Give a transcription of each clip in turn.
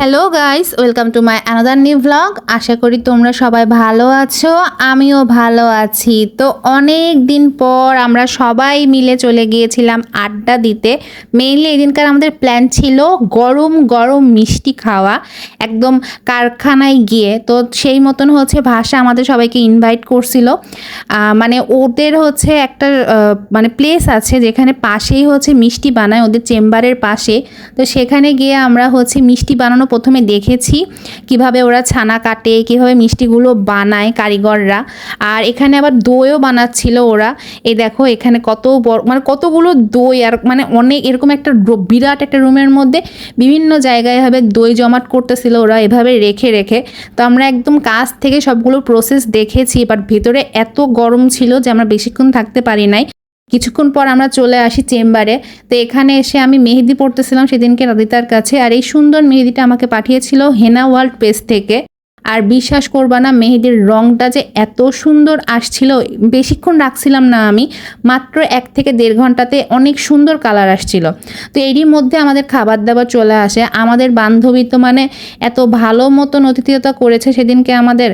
Hello guys welcome to my another new blog আশা করি তোমরা সবাই ভালো আছো। আমিও ভালো আছি। তো অনেক দিন পর আমরা সবাই মিলে চলে গিয়েছিলাম আড্ডা দিতে। মেইনলি এই দিনকার আমাদের প্ল্যান ছিল গরম গরম মিষ্টি খাওয়া। একদম কারখানায় গিয়ে। তো সেই মতন হচ্ছে ভাষা আমাদের সবাইকে ইনভাইট করছিল। মানে ওদের হচ্ছে একটা মানে প্লেস আছে যেখানে পাশেই হচ্ছে মিষ্টি বানায়। ওদের চেম্বারের পাশে। তো সেখানে গিয়ে আমরা হচ্ছে মিষ্টি বানানো প্রথমে দেখেছি কীভাবে ওরা ছানা কাটে, কীভাবে মিষ্টিগুলো বানায় কারিগররা। আর এখানে আবার দইও বানাচ্ছিল ওরা। এই দেখো, এখানে কত বড় মানে কতগুলো দই আর মানে অনেক, এরকম একটা বিরাট একটা রুমের মধ্যে বিভিন্ন জায়গায় এভাবে দই জমাট করতেছিল ওরা এভাবে রেখে রেখে। তো আমরা একদম কাছ থেকে সবগুলো প্রসেস দেখেছি বাট ভেতরে এত গরম ছিল যে আমরা বেশিক্ষণ থাকতে পারি নাই। কিছুক্ষণ পর আমরা চলে আসি চেম্বারে। তো এখানে এসে আমি মেহেদি পড়তেছিলাম সেদিনকে রাদিতার কাছে। আর এই সুন্দর মেহেদিটা আমাকে পাঠিয়েছিল হেনা ওয়ার্ল্ড পেজ থেকে। আর বিশ্বাস করবা না, মেহেদির রংটা যে এত সুন্দর আসছিল, বেশিক্ষণ রাখছিলাম না আমি, মাত্র এক থেকে দেড় ঘন্টাতে অনেক সুন্দর কালার আসছিল। তো এরই মধ্যে আমাদের খাবার দাবার চলে আসে। আমাদের বান্ধবী তো মানে এত ভালো মতন অতিথিয়তা করেছে সেদিনকে আমাদের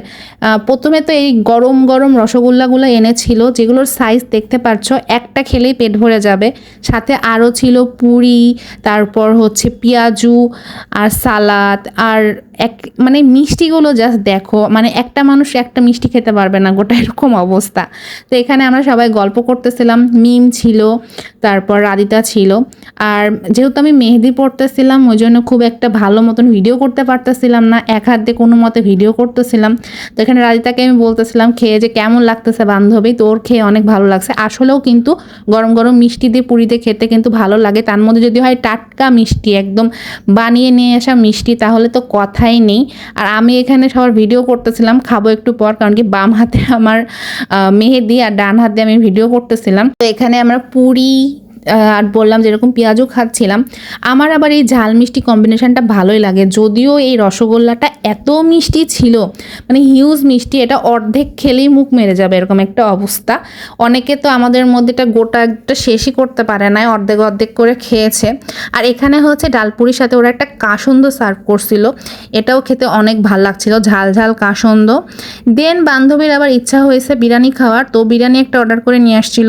প্রথমে তো এই গরম গরম রসগোল্লাগুলো এনেছিল, যেগুলোর সাইজ দেখতে পাচ্ছ, একটা খেলেই পেট ভরে যাবে। সাথে আরও ছিল পুরি, তারপর হচ্ছে পেঁয়াজু আর সালাদ আর এক মানে মিষ্টিগুলো জাস্ট দেখো মানে একটা মানুষ একটা মিষ্টি খেতে পারবে না, গোটা এরকম অবস্থা। তো এখানে আমরা সবাই গল্প করতেছিলাম, মিম ছিল, তারপর রাদিতা ছিল। আর যেহেতু আমি মেহেদি পড়তেছিলাম, ওই জন্য খুব একটা ভালো মতন ভিডিও করতে পারতেছিলাম না, এক হাত দিয়ে কোনো মতে ভিডিও করতেছিলাম। তো এখানে রাদিতাকে আমি বলতেছিলাম, খেয়ে যে কেমন লাগতেছে বান্ধবী, তোর খেয়ে অনেক ভালো লাগছে। আসলেও কিন্তু গরম গরম মিষ্টি দিয়ে পুরীতে খেতে কিন্তু ভালো লাগে। তার মধ্যে যদি হয় টাটকা মিষ্টি, একদম বানিয়ে নিয়ে আসা মিষ্টি, তাহলে তো কথাই নেই আর আমি এখানে সবার ভিডিও করতেছিলাম, খাব একটু পর, কারণ কি বাম হাতে আমার মেহেদি আর ডান হাতে আমি ভিডিও করতেছিলাম। তো এখানে আমরা পুরি আর বললাম যেরকম পেঁয়াজও খাচ্ছিলাম। আমার আবার এই ঝাল মিষ্টি কম্বিনেশনটা ভালোই লাগে। যদিও এই রসগোল্লাটা এত মিষ্টি ছিল মানে হিউজ মিষ্টি, এটা অর্ধেক খেলেই মুখ মেরে যাবে এরকম একটা অবস্থা। অনেকে তো আমাদের মধ্যে এটা গোটা একটা শেষই করতে পারে না, অর্ধেক অর্ধেক করে খেয়েছে। আর এখানে হচ্ছে ডালপুরির সাথে ওরা একটা কাসন্দ সার্ভ করছিল। এটাও খেতে অনেক ভালো লাগছিল, ঝাল ঝাল কাসন্দ। দেন বান্ধবীর আবার ইচ্ছা হয়েছে বিরিয়ানি খাওয়ার, তো বিরিয়ানি একটা অর্ডার করে নিয়ে আসছিল।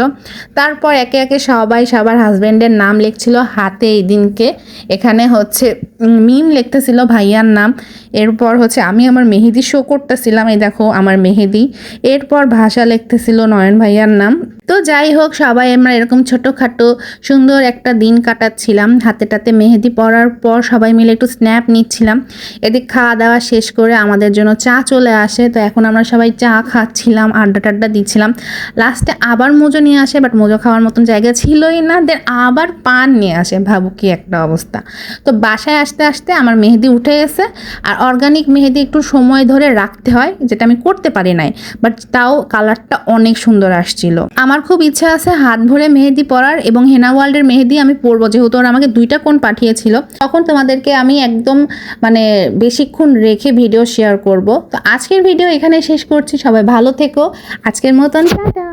তারপর একে একে সবাই সবার হাজব্যান্ডের নাম লিখছিল হাতে এই দিনকে। এখানে হচ্ছে মিম লিখতেছিল ভাইয়ার নাম। এরপর হচ্ছে, আমি আমার মেহেদি শো করতেছিলাম, এই দেখো আমার মেহেদি। এরপর ভাষা লিখতেছিল নয়ন ভাইয়ার নাম। তো যাই হোক, সবাই আমরা এরকম ছোটোখাটো সুন্দর একটা দিন কাটাচ্ছিলাম। হাতে টাতে মেহেদি পরার পর সবাই মিলে একটু স্ন্যাপ নিচ্ছিলাম। এদিক খাওয়া দাওয়া শেষ করে আমাদের জন্য চা চলে আসে। তো এখন আমরা সবাই চা খাচ্ছিলাম, আড্ডা টাড্ডা দিচ্ছিলাম। লাস্টে আবার মোজো নিয়ে আসে, বাট মোজো খাওয়ার মতন জায়গা ছিলই না। দেন আবার পান নিয়ে আসে। ভাবো কি একটা অবস্থা। তো বাসায় আসতে আসতে আমার মেহেদি উঠে গেছে। আর অর্গানিক মেহেদি একটু সময় ধরে রাখতে হয়, যেটা আমি করতে পারি নাই। বাট তাও কালারটা অনেক সুন্দর আসছিল। আমার খুব ইচ্ছা আছে হাত ভরে মেহেদি পরার এবং হেনা ওয়ার্ল্ডের মেহেদি আমি পরবো। যেহেতু ওরা আমাকে দুইটা কোন পাঠিয়েছিল, তখন তোমাদেরকে আমি একদম মানে বেশিক্ষণ রেখে ভিডিও শেয়ার করব। তো আজকের ভিডিও এখানে শেষ করছি। সবাই ভালো থেকো। আজকের মতন, টাটা!